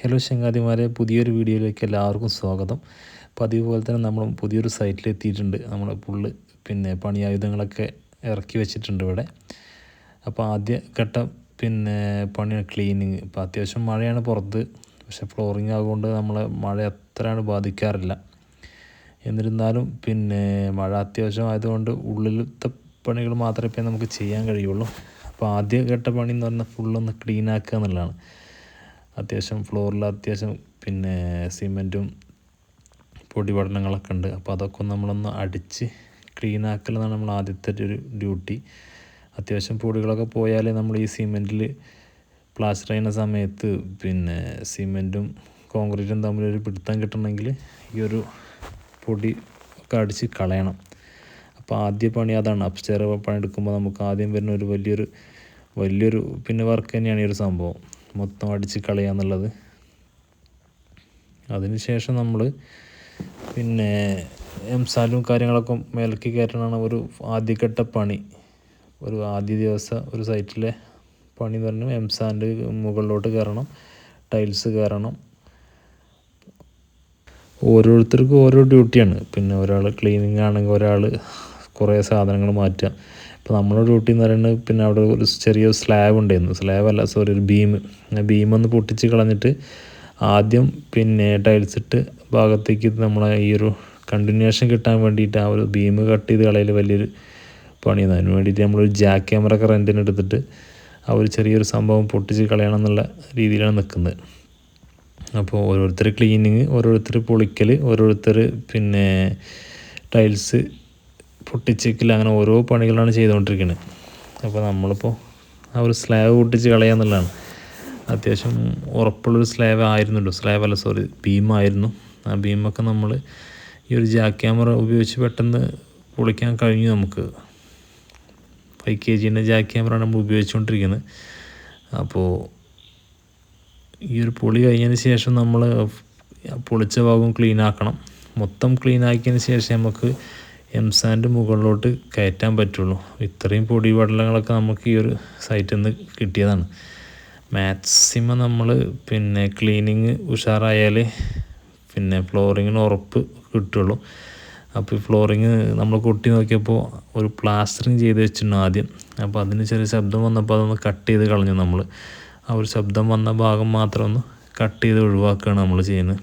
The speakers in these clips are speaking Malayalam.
ഹലോ ചങ്ങാതിമാരെ പുതിയൊരു വീഡിയോയിലേക്ക് എല്ലാവർക്കും സ്വാഗതം. പതിവ് പോലെ തന്നെ നമ്മൾ പുതിയൊരു സൈറ്റിലെത്തിയിട്ടുണ്ട്. നമ്മൾ ഫുള്ള് പിന്നെ പണിയായുധങ്ങളൊക്കെ ഇറക്കി വെച്ചിട്ടുണ്ട് ഇവിടെ. അപ്പോൾ ആദ്യ ഘട്ടം പിന്നെ പണി ക്ലീനിങ്. ഇപ്പോൾ അത്യാവശ്യം മഴയാണ് പുറത്ത്. പക്ഷെ ഫ്ലോറിങ് ആകൊണ്ട് നമ്മളെ മഴ അത്രയാണ് ബാധിക്കാറില്ല. എന്നിരുന്നാലും പിന്നെ മഴ അത്യാവശ്യം ആയതുകൊണ്ട് ഉള്ളിലത്തെ പണികൾ മാത്രമേ ഇപ്പം നമുക്ക് ചെയ്യാൻ കഴിയുള്ളൂ. അപ്പോൾ ആദ്യ ഘട്ട പണി എന്ന് പറഞ്ഞാൽ ഫുള്ളൊന്ന് ക്ലീനാക്കുക എന്നുള്ളതാണ്. അത്യാവശ്യം ഫ്ലോറിൽ അത്യാവശ്യം പിന്നെ സിമെന്റും പൊടിപടലങ്ങളൊക്കെ ഉണ്ട്. അപ്പോൾ അതൊക്കെ നമ്മളൊന്ന് അടിച്ച് ക്ലീൻ ആക്കൽ ആക്കലാണ് നമ്മൾ ആദ്യത്തെ ഒരു ഡ്യൂട്ടി അത്യാവശ്യം പൊടികളൊക്കെ പോയാലേ നമ്മൾ ഈ സിമെന്റിൽ പ്ലാസ്റ്റർ ചെയ്യുന്ന സമയത്ത് പിന്നെ സിമെന്റും കോൺക്രീറ്റും തമ്മിലൊരു പിടുത്തം കിട്ടണമെങ്കിൽ ഈ ഒരു പൊടി ഒക്കെ അടിച്ച് കളയണം. അപ്പോൾ ആദ്യ പണി അതാണ്. പണി എടുക്കുമ്പോൾ നമുക്ക് ആദ്യം വരുന്ന ഒരു വലിയൊരു വലിയൊരു പിന്നെ വർക്ക് തന്നെയാണ് ഈ ഒരു സംഭവം. മൊത്തം അടിച്ച് കളയുക എന്നുള്ളത്. അതിനുശേഷം നമ്മൾ പിന്നെ എംസാലും കാര്യങ്ങളൊക്കെ മേലക്ക് കയറ്റണമാണ് ഒരു ആദ്യഘട്ട പണി. ഒരു ആദ്യ ദിവസം ഒരു സൈറ്റിലെ പണി എന്ന് പറഞ്ഞാൽ എംസാന്റെ മുകളിലോട്ട് കയറണം ടൈൽസ് കയറണം. ഓരോരുത്തർക്കും ഓരോ ഡ്യൂട്ടിയാണ്. പിന്നെ ഒരാൾ ക്ലീനിങ് ആണെങ്കിൽ ഒരാൾ കുറേ സാധനങ്ങൾ മാറ്റുക. ഇപ്പോൾ നമ്മുടെ ഡ്യൂട്ടി എന്ന് പറയുന്നത് പിന്നെ അവിടെ ഒരു ചെറിയ സ്ലാബ് ഉണ്ടായിരുന്നു. സ്ലാബ് അല്ല സോറി ഒരു ബീം ബീം ഒന്ന് പൊട്ടിച്ച് കളഞ്ഞിട്ട് ആദ്യം പിന്നെ ടൈൽസ് ഇട്ട് ഭാഗത്തേക്ക് നമ്മളെ ഈ ഒരു കണ്ടിന്യൂഷൻ കിട്ടാൻ വേണ്ടിയിട്ട് ആ ഒരു ബീം കട്ട് ചെയ്ത് കളയിൽ വലിയൊരു പണിയാണ്. അതിന് വേണ്ടിയിട്ട് നമ്മളൊരു ജാക്ക് ക്യാമറ ഒക്കെ റെന്റിന് എടുത്തിട്ട് ആ ഒരു ചെറിയൊരു സംഭവം പൊട്ടിച്ച് കളയണം എന്നുള്ള രീതിയിലാണ് നിൽക്കുന്നത് അപ്പോൾ ഓരോരുത്തർ ക്ലീനിങ് ഓരോരുത്തർ പൊളിക്കൽ ഓരോരുത്തർ പിന്നെ ടൈൽസ് പൊട്ടിച്ചേക്കൽ അങ്ങനെ ഓരോ പണികളാണ് ചെയ്തുകൊണ്ടിരിക്കുന്നത് അപ്പോൾ നമ്മളിപ്പോൾ ആ ഒരു സ്ലാബ് പൊട്ടിച്ച് കളയാന്നുള്ളതാണ്. അത്യാവശ്യം ഉറപ്പുള്ളൊരു സ്ലാബ് ആയിരുന്നല്ലോ. സ്ലാബ് അല്ല സോറി ബീമായിരുന്നു ആ ബീമൊക്കെ നമ്മൾ ഈ ഒരു ജാക്ക് ക്യാമറ ഉപയോഗിച്ച് പെട്ടെന്ന് പൊളിക്കാൻ കഴിഞ്ഞു നമുക്ക്. ഫൈവ് കെ ജീന്റെ ജാക്ക് ക്യാമറ നമ്മൾ ഉപയോഗിച്ചുകൊണ്ടിരിക്കുന്നത്. അപ്പോൾ ഈ ഒരു പൊളി കഴിഞ്ഞതിന് ശേഷം നമ്മൾ പൊളിച്ച ഭാഗം ക്ലീൻ ആക്കണം. മൊത്തം ക്ലീൻ ആക്കിയതിന് ശേഷം നമുക്ക് എംസാന്റെ മുകളിലോട്ട് കയറ്റാൻ പറ്റുള്ളൂ. ഇത്രയും പൊടി പടലങ്ങളൊക്കെ നമുക്ക് ഈ ഒരു സൈറ്റിൽ നിന്ന് കിട്ടിയതാണ്. മാക്സിമം നമ്മൾ പിന്നെ ക്ലീനിങ് ഉഷാറായാൽ പിന്നെ ഫ്ലോറിങ്ങിന് ഉറപ്പ് കിട്ടുള്ളൂ. അപ്പോൾ ഈ ഫ്ലോറിങ് നമ്മൾ കൊട്ടി നോക്കിയപ്പോൾ ഒരു പ്ലാസ്റ്ററിങ് ചെയ്ത് വെച്ചിട്ടുണ്ട് ആദ്യം. അപ്പോൾ അതിന് ചെറിയ ശബ്ദം വന്നപ്പോൾ അതൊന്ന് കട്ട് ചെയ്ത് കളഞ്ഞു നമ്മൾ ആ ഒരു ശബ്ദം വന്ന ഭാഗം മാത്രം ഒന്ന് കട്ട് ചെയ്ത് ഒഴിവാക്കുകയാണ് നമ്മൾ ചെയ്യുന്നത്.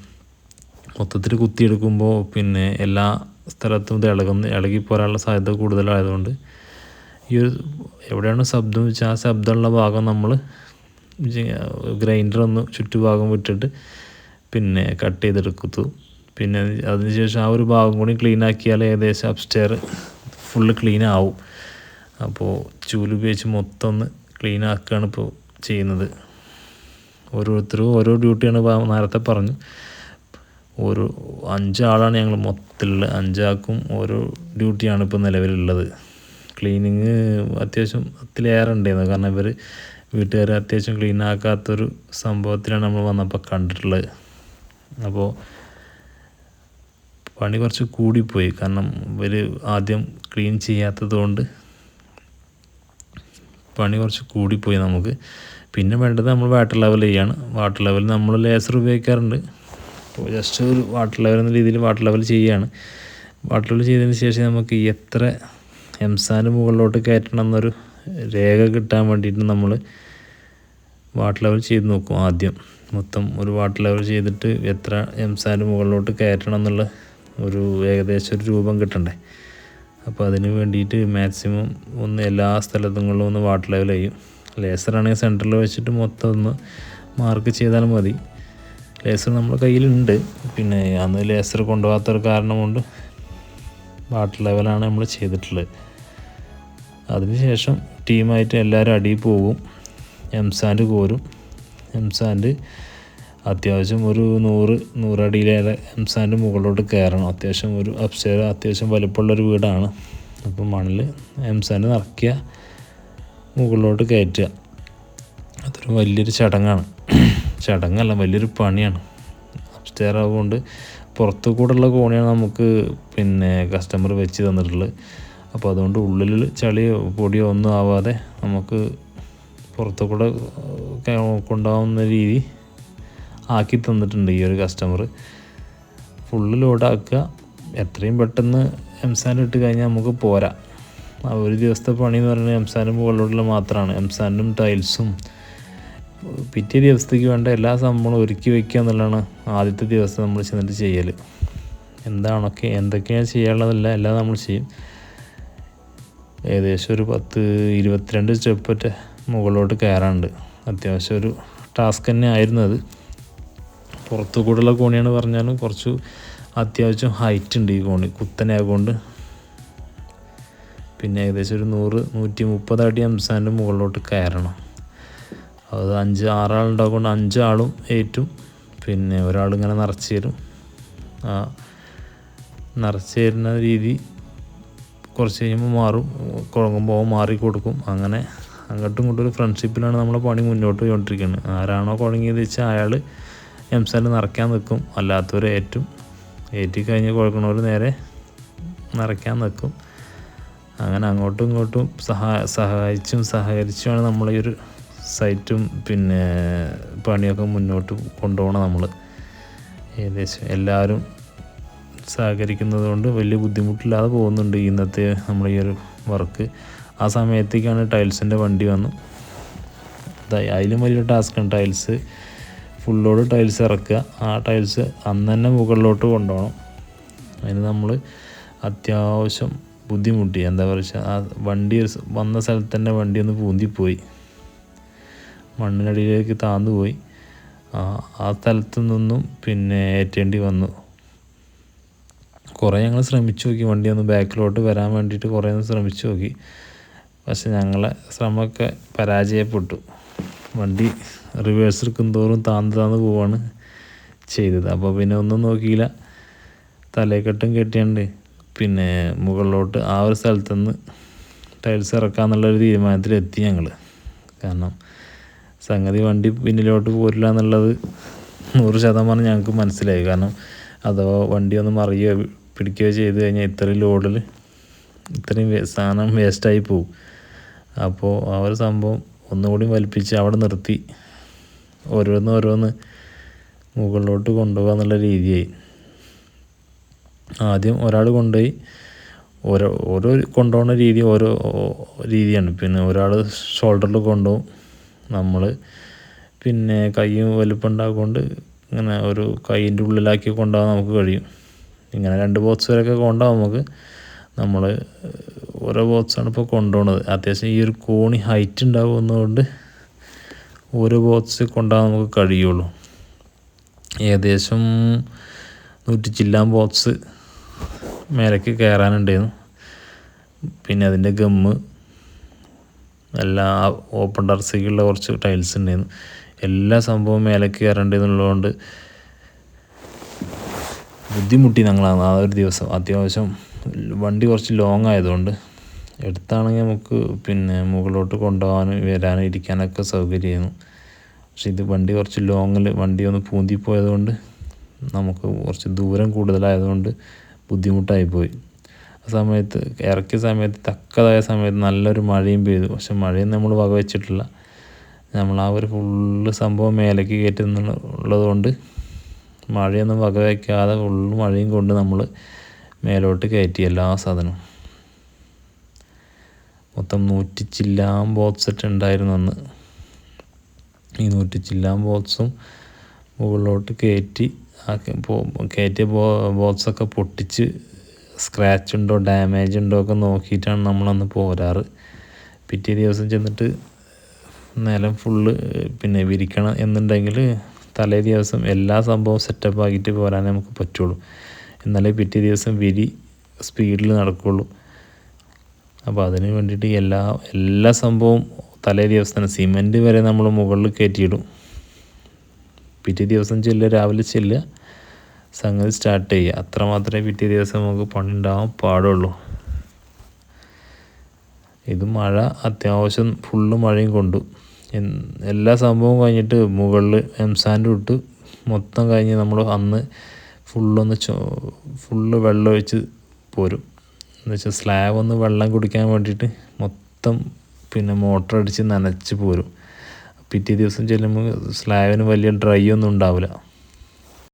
മൊത്തത്തിൽ കുത്തിയെടുക്കുമ്പോൾ പിന്നെ എല്ലാ സ്ഥലത്തും ഇത് ഇളകുന്ന ഇളകി പോരാനുള്ള സാധ്യത കൂടുതലായതുകൊണ്ട് ഈ ഒരു എവിടെയാണ് ശബ്ദം വെച്ചാൽ ആ ശബ്ദമുള്ള ഭാഗം നമ്മൾ ഗ്രൈൻഡർ ഒന്ന് ചുറ്റുഭാഗം വിട്ടിട്ട് പിന്നെ കട്ട് ചെയ്തെടുക്കത്തു പിന്നെ അതിനുശേഷം ആ ഒരു ഭാഗം കൂടി ക്ലീൻ ആക്കിയാൽ ഏകദേശം അപ്സ്റ്റെയർ ഫുള്ള് ക്ലീൻ ആവും. അപ്പോൾ ചൂൽ ഉപയോഗിച്ച് മൊത്തം ഒന്ന് ക്ലീൻ ആക്കുകയാണ് ഇപ്പോൾ ചെയ്യുന്നത്. ഓരോരുത്തരും ഓരോ ഡ്യൂട്ടിയാണ് നേരത്തെ പറഞ്ഞു. ഓരോ അഞ്ചാളാണ് ഞങ്ങൾ മൊത്തത്തിലുള്ള. അഞ്ചാൾക്കും ഓരോ ഡ്യൂട്ടിയാണ് ഇപ്പോൾ നിലവിലുള്ളത്. ക്ലീനിങ് അത്യാവശ്യം അത്തിലേറെ ഉണ്ടായിരുന്നു. കാരണം ഇവർ വീട്ടുകാർ അത്യാവശ്യം ക്ലീൻ ആക്കാത്തൊരു സംഭവത്തിലാണ് നമ്മൾ വന്നപ്പോൾ കണ്ടിട്ടുള്ളത്. അപ്പോൾ പണി കുറച്ച് കൂടിപ്പോയി. കാരണം ഇവർ ആദ്യം ക്ലീൻ ചെയ്യാത്തതുകൊണ്ട് പണി കുറച്ച് കൂടിപ്പോയി നമുക്ക്. പിന്നെ വേണ്ടത് നമ്മൾ വാട്ടർ ലെവൽ ചെയ്യാണ്. വാട്ടർ ലെവൽ നമ്മൾ ലേസർ ഉപയോഗിക്കാറുണ്ട്. അപ്പോൾ ജസ്റ്റ് ഒരു വാട്ടർ ലെവൽ എന്ന രീതിയിൽ വാട്ടർ ലെവൽ ചെയ്യുകയാണ്. വാട്ടർ ലെവൽ ചെയ്തതിന് ശേഷം നമുക്ക് എത്ര എംസാന് മുകളിലോട്ട് കയറ്റണം എന്നൊരു രേഖ കിട്ടാൻ വേണ്ടിയിട്ട് നമ്മൾ വാട്ടർ ലെവൽ ചെയ്ത് നോക്കും ആദ്യം. മൊത്തം ഒരു വാട്ടർ ലെവൽ ചെയ്തിട്ട് എത്ര എംസാന് മുകളിലോട്ട് കയറ്റണം എന്നുള്ള ഒരു ഏകദേശം ഒരു രൂപം കിട്ടണ്ടേ. അപ്പോൾ അതിന് വേണ്ടിയിട്ട് മാക്സിമം ഒന്ന് എല്ലാ സ്ഥലത്തുങ്ങളിലും ഒന്ന് വാട്ടർ ലെവൽ ചെയ്യും. ലേസറാണെങ്കിൽ സെന്ററിൽ വെച്ചിട്ട് മൊത്തം ഒന്ന് മാർക്ക് ചെയ്താൽ മതി. ലേസർ നമ്മുടെ കയ്യിലുണ്ട്. പിന്നെ അന്ന് ലേസർ കൊണ്ടുപോകാത്തൊരു കാരണം കൊണ്ട് വാട്ടർ ലെവലാണ് നമ്മൾ ചെയ്തിട്ടുള്ളത്. അതിനുശേഷം ടീമായിട്ട് എല്ലാവരും അടിയിൽ പോകും. എം സാൻഡ് കോരും. എം സാൻഡ് അത്യാവശ്യം ഒരു നൂറ് നൂറടിയിലേറെ എം സാൻഡ് മുകളിലോട്ട് കയറണം. അത്യാവശ്യം ഒരു അപ്സ്റ്റെയർ അത്യാവശ്യം വലിപ്പമുള്ളൊരു വീടാണ്. അപ്പോൾ എം സാൻഡ് നിറയ്ക്കുക മുകളിലോട്ട് കയറ്റുക. അതൊരു വലിയൊരു ചടങ്ങാണ്. ചടങ്ങല്ല വലിയൊരു പണിയാണ്. അപ്സ്റ്റെയർ ആവുകൊണ്ട് പുറത്തു കൂടെയുള്ള കോണിയാണ് നമുക്ക് പിന്നെ കസ്റ്റമർ വെച്ച് തന്നിട്ടുള്ളത്. അപ്പോൾ അതുകൊണ്ട് ഉള്ളിൽ ചളിയോ പൊടിയോ ഒന്നും ആവാതെ നമുക്ക് പുറത്തു കൂടെ കൊണ്ടാവുന്ന രീതി ആക്കി തന്നിട്ടുണ്ട് ഈ ഒരു കസ്റ്റമർ ഫുള്ള് ലോഡാക്കുക എത്രയും പെട്ടെന്ന് എംസാൻ ഇട്ട് കഴിഞ്ഞാൽ നമുക്ക് പോരാ. ഒരു ദിവസത്തെ പണി എന്ന് പറയുന്നത് എംസാനും മുകളിലുള്ള മാത്രമാണ് എംസാനും ടൈൽസും പിറ്റേ ദിവസത്തേക്ക് വേണ്ട എല്ലാ സംഭവങ്ങളും ഒരുക്കി വയ്ക്കുക എന്നുള്ളതാണ് ആദ്യത്തെ ദിവസം നമ്മൾ ചെന്നിട്ട് ചെയ്യൽ. എന്താണൊക്കെ എന്തൊക്കെയാണ് ചെയ്യാനുള്ളതല്ല എല്ലാം നമ്മൾ ചെയ്യും. ഏകദേശം ഒരു പത്ത് ഇരുപത്തിരണ്ട് സ്റ്റെപ്പറ്റ് മുകളിലോട്ട് കയറാനുണ്ട്. അത്യാവശ്യം ഒരു ടാസ്ക് തന്നെ ആയിരുന്നു അത്. പുറത്തു കൂടെയുള്ള കോണിയാണ് പറഞ്ഞാലും കുറച്ച് അത്യാവശ്യം ഹൈറ്റ് ഉണ്ട് ഈ കോണി കുത്തനെ ആയതുകൊണ്ട് പിന്നെ ഏകദേശം ഒരു നൂറ് നൂറ്റി മുപ്പത് അടി എംസാന്റെ മുകളിലോട്ട് കയറണം. അത് അഞ്ച് ആറാളുണ്ടാകൊണ്ട് അഞ്ചാളും ഏറ്റും. പിന്നെ ഒരാളിങ്ങനെ നിറച്ച് തരും. ആ നിറച്ച് തരുന്ന രീതി കുറച്ച് കഴിയുമ്പോൾ മാറും. കുഴങ്ങുമ്പോൾ മാറി കൊടുക്കും. അങ്ങനെ അങ്ങോട്ടും ഇങ്ങോട്ടും ഒരു ഫ്രണ്ട്ഷിപ്പിലാണ് നമ്മളെ പണി മുന്നോട്ട് പോയിക്കൊണ്ടിരിക്കുന്നത് ആരാണോ കുഴങ്ങിയത് വെച്ചാൽ അയാൾ എം സാൽ നിറയ്ക്കാൻ നിൽക്കും. അല്ലാത്തവർ ഏറ്റും. ഏറ്റി കഴിഞ്ഞ് കുഴക്കണവർ നേരെ നിറയ്ക്കാൻ നിൽക്കും. അങ്ങനെ അങ്ങോട്ടും ഇങ്ങോട്ടും സഹാ സഹായിച്ചും സഹകരിച്ചുമാണ് നമ്മളീ ഒരു സൈറ്റും പിന്നെ പണിയൊക്കെ മുന്നോട്ട് കൊണ്ടുപോകണം നമ്മൾ ഏകദേശം എല്ലാവരും സഹകരിക്കുന്നത് കൊണ്ട് വലിയ ബുദ്ധിമുട്ടില്ലാതെ പോകുന്നുണ്ട് ഇന്നത്തെ നമ്മൾ ഈ ഒരു വർക്ക്. ആ സമയത്തേക്കാണ് ടൈൽസിന്റെ വണ്ടി വന്നു. അതിലും വലിയ ടാസ്ക്കാണ് ടൈൽസ്. ഫുള്ളോട് ടൈൽസ് ഇറക്കുക. ആ ടൈൽസ് അന്ന് തന്നെ മുകളിലോട്ട് കൊണ്ടുപോകണം. അതിന് നമ്മൾ അത്യാവശ്യം ബുദ്ധിമുട്ടി. എന്താ പറയുക ആ വണ്ടി വന്ന സ്ഥലത്ത് തന്നെ വണ്ടി ഒന്ന് പൂന്തിപ്പോയി. മണ്ണിനടിയിലേക്ക് താന്നു പോയി ആ സ്ഥലത്തു നിന്നും പിന്നെ ഏറ്റേണ്ടി വന്നു. കുറേ ഞങ്ങൾ ശ്രമിച്ചു നോക്കി. വണ്ടി ഒന്ന് ബാക്കിലോട്ട് വരാൻ വേണ്ടിയിട്ട് കുറേ ഒന്ന് ശ്രമിച്ചു നോക്കി. പക്ഷെ ഞങ്ങളെ ശ്രമമൊക്കെ പരാജയപ്പെട്ടു. വണ്ടി റിവേഴ്സ് എടുക്കും തോറും താന്ന് താന്ന് പോവാണ് ചെയ്തത്. അപ്പോൾ പിന്നെ ഒന്നും നോക്കിയില്ല. തലയെക്കെട്ടും കെട്ടിയുണ്ട് പിന്നെ മുകളിലോട്ട് ആ ഒരു സ്ഥലത്തുനിന്ന് ടൈൽസ് ഇറക്കാമെന്നുള്ളൊരു തീരുമാനത്തിലെത്തി ഞങ്ങൾ. കാരണം സംഗതി വണ്ടി പിന്നിലോട്ട് പോരില്ല എന്നുള്ളത് നൂറ് ശതമാനം ഞങ്ങൾക്ക് മനസ്സിലായി. കാരണം അഥവാ വണ്ടി ഒന്ന് മറിയുകയോ പിടിക്കുകയോ ചെയ്ത് കഴിഞ്ഞാൽ ഇത്രയും ലോഡിൽ ഇത്രയും സാധനം വേസ്റ്റായി പോകും അപ്പോൾ ആ ഒരു സംഭവം ഒന്നുകൂടി വലിപ്പിച്ച് അവിടെ നിർത്തി. ഓരോന്ന് ഓരോന്ന് മുകളിലോട്ട് കൊണ്ടുപോകുക എന്നുള്ള രീതിയായി. ആദ്യം ഒരാൾ കൊണ്ടുപോയി. ഓരോ ഓരോ കൊണ്ടുപോകുന്ന രീതി ഓരോ രീതിയാണ്. പിന്നെ ഒരാൾ ഷോൾഡറിൽ കൊണ്ടുപോകും. നമ്മൾ പിന്നെ കൈയും വലുപ്പമുണ്ടാകൊണ്ട് ഇങ്ങനെ ഒരു കൈയിന്റെ ഉള്ളിലാക്കി കൊണ്ടുപോകാൻ നമുക്ക് കഴിയും. ഇങ്ങനെ രണ്ട് ബോക്സ് വരെയൊക്കെ കൊണ്ടുപോകാം നമുക്ക് നമ്മൾ ഓരോ ബോക്സാണ് ഇപ്പോൾ കൊണ്ടുപോകുന്നത്. അത്യാവശ്യം ഈ ഒരു കോണി ഹൈറ്റ് ഉണ്ടാകുന്നതുകൊണ്ട് ഓരോ ബോക്സ് കൊണ്ടുപോകാൻ നമുക്ക് കഴിയുള്ളൂ. ഏകദേശം നൂറ്റി ചില്ലാൻ ബോക്സ് മേലേക്ക് കയറാനുണ്ടായിരുന്നു. പിന്നെ അതിന്റെ ഗമ്മ് എല്ലാ ഓപ്പൺ ടെറസിലുള്ള കുറച്ച് ടൈൽസ് ഉണ്ടായിരുന്നു എല്ലാ സംഭവവും മേലേക്ക് കയറേണ്ടതെന്നുള്ളതുകൊണ്ട് ബുദ്ധിമുട്ടി ഞങ്ങളാണ് ആ ഒരു ദിവസം. അത്യാവശ്യം വണ്ടി കുറച്ച് ലോങ് ആയതുകൊണ്ട് എടുത്താണെങ്കിൽ നമുക്ക് പിന്നെ മുകളിലോട്ട് കൊണ്ടുപോകാനും വരാനും ഇരിക്കാനൊക്കെ സൗകര്യമായിരുന്നു. പക്ഷെ ഇത് വണ്ടി കുറച്ച് ലോങ്ങിൽ വണ്ടി ഒന്ന് പൂന്തിപ്പോയതുകൊണ്ട് നമുക്ക് കുറച്ച് ദൂരം കൂടുതലായതുകൊണ്ട് ബുദ്ധിമുട്ടായിപ്പോയി ആ സമയത്ത് ഇറക്കിയ സമയത്ത് തക്കതായ സമയത്ത് നല്ലൊരു മഴയും പെയ്തു. പക്ഷെ മഴയും നമ്മൾ വകവെച്ചിട്ടില്ല. നമ്മൾ ആ ഒരു ഫുള്ള് സംഭവം മേലേക്ക് കയറ്റുന്നുള്ളത് കൊണ്ട് മഴയൊന്നും വകവയ്ക്കാതെ ഫുള്ള് മഴയും കൊണ്ട് നമ്മൾ മേലോട്ട് കയറ്റി എല്ലാ സാധനവും. മൊത്തം നൂറ്റി ചില്ലാം ബോക്സ് സെറ്റ് ഉണ്ടായിരുന്നു അന്ന്. ഈ നൂറ്റി ചില്ലാം ബോക്സും മുകളിലോട്ട് കയറ്റി ആ കയറ്റിയ ബോ ബോക്സൊക്കെ പൊട്ടിച്ച് സ്ക്രാച്ച് ഉണ്ടോ ഡാമേജ് ഉണ്ടോ ഒക്കെ നോക്കിയിട്ടാണ് നമ്മളന്ന് പോരാറ്. പിറ്റേ ദിവസം ചെന്നിട്ട് നിലം ഫുള്ള് പിന്നെ വിരിക്കണം എന്നുണ്ടെങ്കിൽ തലേ ദിവസം എല്ലാ സംഭവവും സെറ്റപ്പ് ആക്കിയിട്ട് പോരാനേ നമുക്ക് പറ്റുള്ളൂ. എന്നാലേ പിറ്റേ ദിവസം വിരി സ്പീഡിൽ നടക്കുള്ളൂ. അപ്പോൾ അതിന് വേണ്ടിയിട്ട് എല്ലാ എല്ലാ സംഭവവും തലേ ദിവസം തന്നെ സിമന്റ് വരെ നമ്മൾ മുകളിൽ കയറ്റിയിടും. പിറ്റേ ദിവസം ചെല്ലുക രാവിലെ ചെല്ലുക. സംഗതി സ്റ്റാർട്ട് ചെയ്യുക അത്ര മാത്രമേ പിറ്റേ ദിവസം നമുക്ക് പണിണ്ടാവാൻ പാടുള്ളൂ. ഇത് മഴ അത്യാവശ്യം ഫുള്ള് മഴയും കൊണ്ടു. എല്ലാ സംഭവവും കഴിഞ്ഞിട്ട് മുകളിൽ എംസാൻഡ് ഇട്ട്. മൊത്തം കഴിഞ്ഞ് നമ്മൾ അന്ന് ഫുള്ളൊന്ന് ചോ ഫുള്ള് വെള്ളം ഒഴിച്ച് പോരും. എന്ന് വെച്ചാൽ സ്ലാബ് ഒന്ന് വെള്ളം കുടിക്കാൻ വേണ്ടിയിട്ട് മൊത്തം പിന്നെ മോട്ടർ അടിച്ച് നനച്ച് പോരും. പിറ്റേ ദിവസം ചെല്ലുമ്പോൾ സ്ലാബിന് വലിയ ഡ്രൈ ഒന്നും ഉണ്ടാവില്ല.